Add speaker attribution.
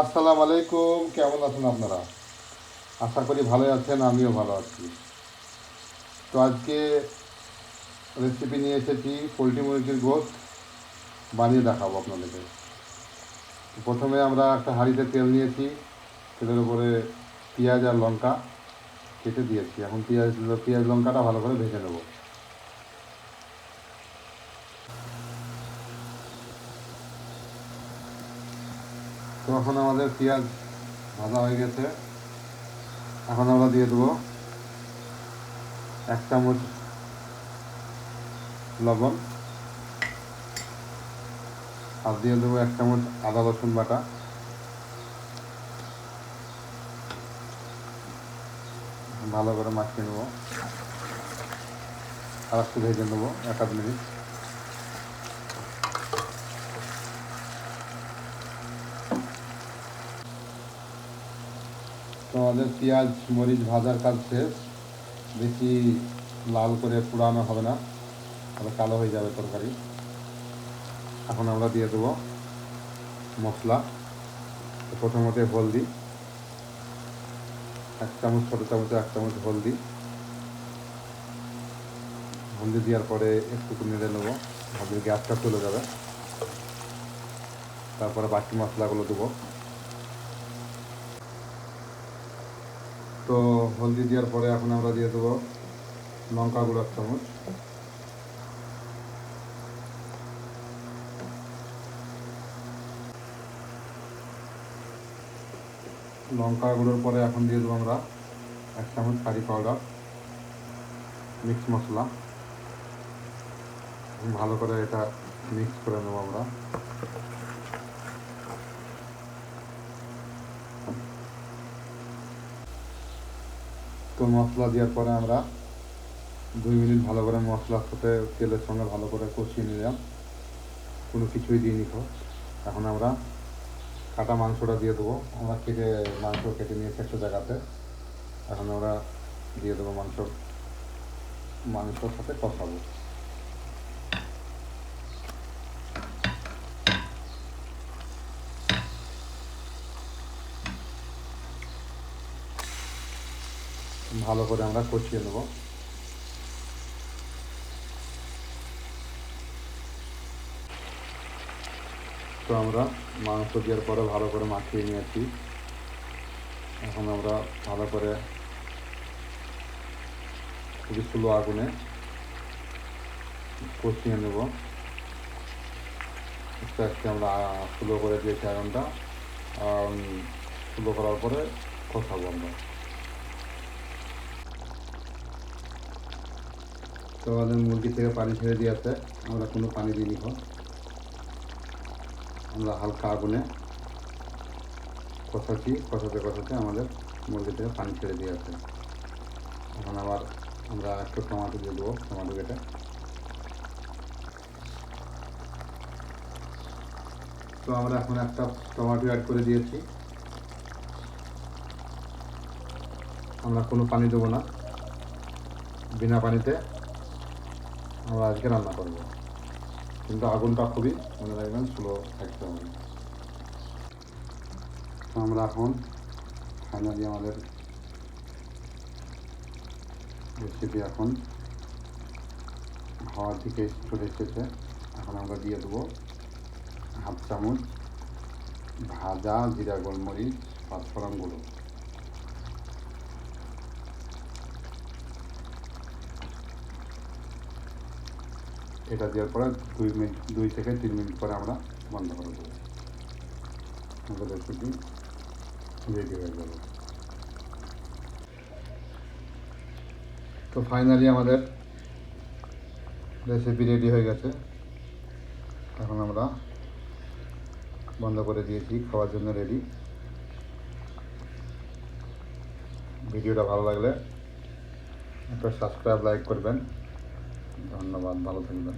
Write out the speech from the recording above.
Speaker 1: আসসালামু আলাইকুম, কেমন আছেন আপনারা? আশা করি ভালো আছেন, আমিও ভালো আছি। তো আজকে রেসিপি নিয়ে এসেছি, পোলট্রি মুরগির গোস্ত বানিয়ে দেখাবো আপনাদেরকে। প্রথমে আমরা একটা হাঁড়িতে তেল নিয়েছি, তেলের উপরে পেঁয়াজ আর লঙ্কা কেটে দিয়েছি। এখন পেঁয়াজ পেঁয়াজ লঙ্কাটা ভালো করে ভেজে নেব। তো এখন আমাদের পেঁয়াজ ভাজা হয়ে গেছে। এখন আমরা দিয়ে দেবো এক চামচ লবণ। আর দিয়ে দেবো এক চামচ আদা রসুন বাটা। ভালো করে মাখিয়ে নেব। আর একটু ভেজে নেব, এক আধ মিনিট। তো আমাদের পেঁয়াজ, মরিচ ভাজার কাজ শেষ। বেশি লাল করে পুরানো হবে না, তাহলে কালো হয়ে যাবে তরকারি। এখন আমরা দিয়ে দেবো মশলা। প্রথমত হলদি, এক চামচ, ছোটো চামচে, এক চামচ হলদি। হলদি দেওয়ার পরে একটু নেড়ে নেব, ভাবলে গ্যাসটা চলে যাবে। তারপরে বাকি মশলাগুলো দেবো। তো হলদি দেওয়ার পরে এখন আমরা দিয়ে দেবো লঙ্কা গুঁড়ো এক চামচ। লঙ্কা গুঁড়োর পরে এখন দিয়ে দেবো আমরা এক চামচ কারি পাউডার, মিক্স মশলা। ভালো করে এটা মিক্স করে নেব আমরা। তো মশলা দেওয়ার পরে আমরা দুই মিনিট ভালো করে মশলার সাথে তেলের সঙ্গে ভালো করে কষিয়ে নিলাম। কোনো কিছুই দিয়ে নিখো এখন আমরা কাটা মাংসটা দিয়ে দেবো। আমরা কেটে মাংস কেটে নিয়েছি একটা জায়গাতে। এখন আমরা দিয়ে দেবো মাংস, মাংসর সাথে কষাবো। ভালো করে আমরা কষিয়ে নেব। তো আমরা মাংস দেওয়ার পরে ভালো করে মাখিয়ে নিয়েছি। এখন আমরা ভালো করে খুবই স্লো আগুনে কষিয়ে নেব। আস্তে আমরা স্লো করে দিয়েছি আগুনটা স্লো করার পরে কষাবো আমরা। তো আমাদের মুরগি থেকে পানি ছেড়ে দিয়েছে। আমরা কোনো পানি দিইনি এখন। আমরা হালকা আগুনে কষাচ্ছি, কষাতে কষাতে আমাদের মুরগি থেকে পানি ছেড়ে দিয়েছে। এখন আবার আমরা একটু টমাটো দিয়ে দেবো, টমাটো কেটে। তো আমরা এখন একটা টমাটো অ্যাড করে দিয়েছি। আমরা কোনো পানি দেবো না। বিনা পানিতে আমরা আজকে রান্না করব। কিন্তু আগুনটা খুবই, মনে রাখবেন স্লো থাকতে হবে। আমরা এখন ফাইনালি আমাদের রেসিপি এখন হওয়ার দিকে চলে এসেছে। এখন আমরা দিয়ে দেবো হাফ চামচ ভাজা জিরা গোলমরিচ পাঁচফোড়ন গুঁড়ো। এটা দেওয়ার পরে দুই মিনিট, দুই থেকে তিন মিনিট পরে আমরা বন্ধ করে দেবো। আমাদের রেসিপি রেডি হয়ে যাবে। তো ফাইনালি আমাদের রেসিপি রেডি হয়ে গেছে। এখন আমরা বন্ধ করে দিয়েছি, খাওয়ার জন্য রেডি ভিডিওটা ভালো লাগলে একটা সাবস্ক্রাইব লাইক করবেন। ধন্যবাদ, ভালো থাকবেন।